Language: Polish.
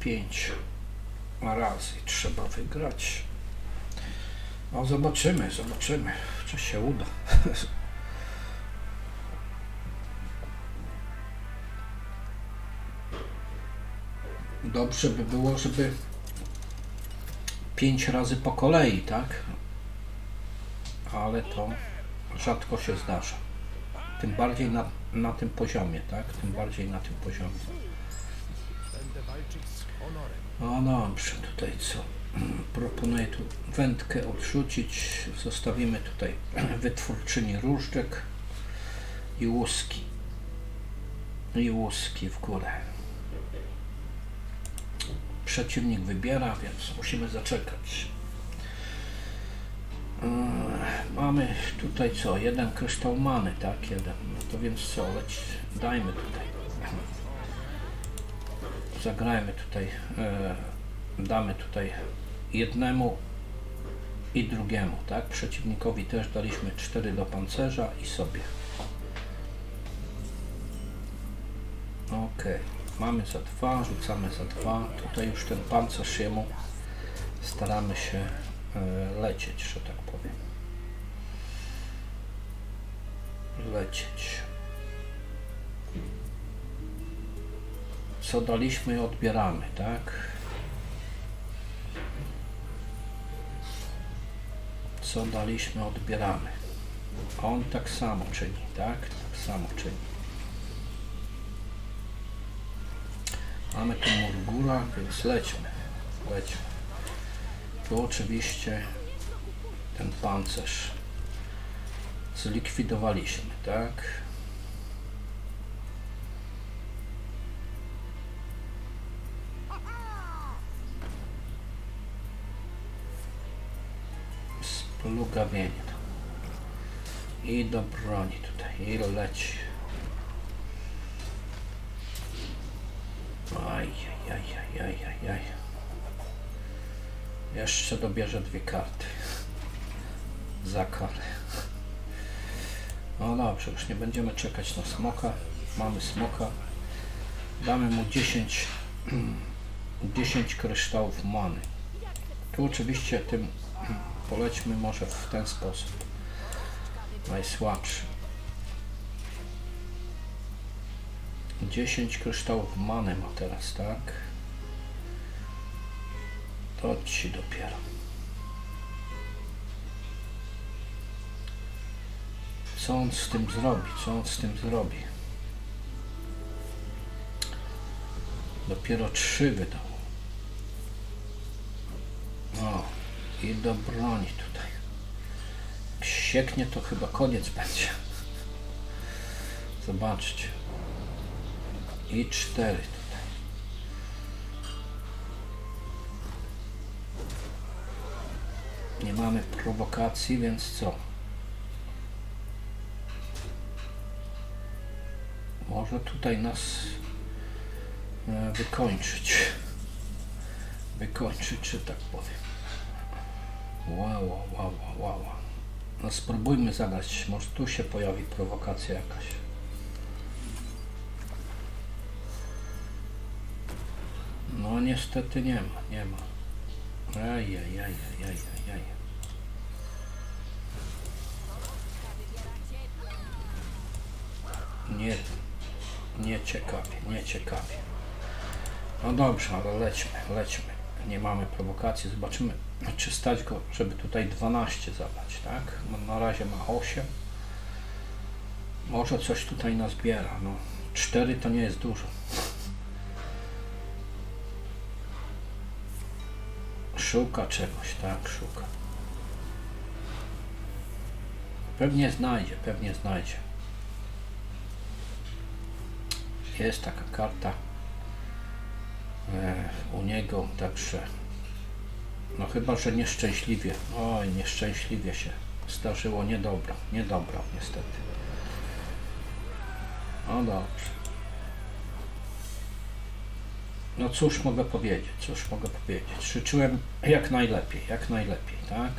pięć razy trzeba wygrać. No zobaczymy, zobaczymy, czy się uda. Dobrze by było, żeby pięć razy po kolei, tak? Ale to rzadko się zdarza. Tym bardziej na, na tym poziomie, tak? Tym bardziej na tym poziomie. No dobrze, tutaj co? Proponuję tu wędkę odrzucić. Zostawimy tutaj wytwórczyni różdżek i łuski. I łuski w górę. Przeciwnik wybiera, więc musimy zaczekać. Eee, Mamy tutaj co? Jeden kryształ many, tak? Jeden. No to więc co? Leć, dajmy tutaj. Zagrajmy tutaj. E, damy tutaj jednemu i drugiemu, tak? Przeciwnikowi też daliśmy 4 do pancerza i sobie. Ok, mamy za dwa, rzucamy za dwa. Tutaj już ten pancerz jemu staramy się e, lecieć, że tak powiem. Lecieć. Co daliśmy, odbieramy, tak? Co daliśmy, odbieramy. On tak samo czyni, tak? Tak samo czyni. Mamy tu Murgura, więc lećmy. Lećmy. Tu oczywiście ten pancerz zlikwidowaliśmy, tak? Splugawienie to. I do broni tutaj. I leci. Jeszcze dobierze dwie karty. Za karę. No dobrze, już nie będziemy czekać na smoka. Mamy smoka. Damy mu 10, 10 kryształów many. Tu oczywiście tym polećmy może w ten sposób. Najsłabszy. 10 kryształów many ma teraz, tak? To ci dopiero. Co on z tym zrobi? Co on z tym zrobi? Dopiero trzy wydał. O, i do broni tutaj. Sieknie, to chyba koniec będzie. Zobaczcie. I cztery tutaj. Nie mamy prowokacji, więc co? Może tutaj nas e, wykończyć. Wykończyć, czy tak powiem. Wow, wow, wow, wow. No spróbujmy zagrać. Może tu się pojawi prowokacja jakaś. No niestety nie ma, nie ma. Aj, aj, aj, aj, aj, aj, aj. Nie, nie ciekawie, nie ciekawie. No dobrze, ale lećmy, lećmy. Nie mamy prowokacji, zobaczymy, czy stać go, żeby tutaj 12 zabrać, tak? No, na razie ma 8. Może coś tutaj nazbiera, no. 4 to nie jest dużo. Szuka czegoś, tak, szuka. Pewnie znajdzie, pewnie znajdzie. Jest taka karta u niego, także no chyba, że nieszczęśliwie, oj, nieszczęśliwie się zdarzyło, niedobro, niedobro niestety. No dobrze. No cóż mogę powiedzieć, cóż mogę powiedzieć. Życzyłem jak najlepiej, jak najlepiej, tak?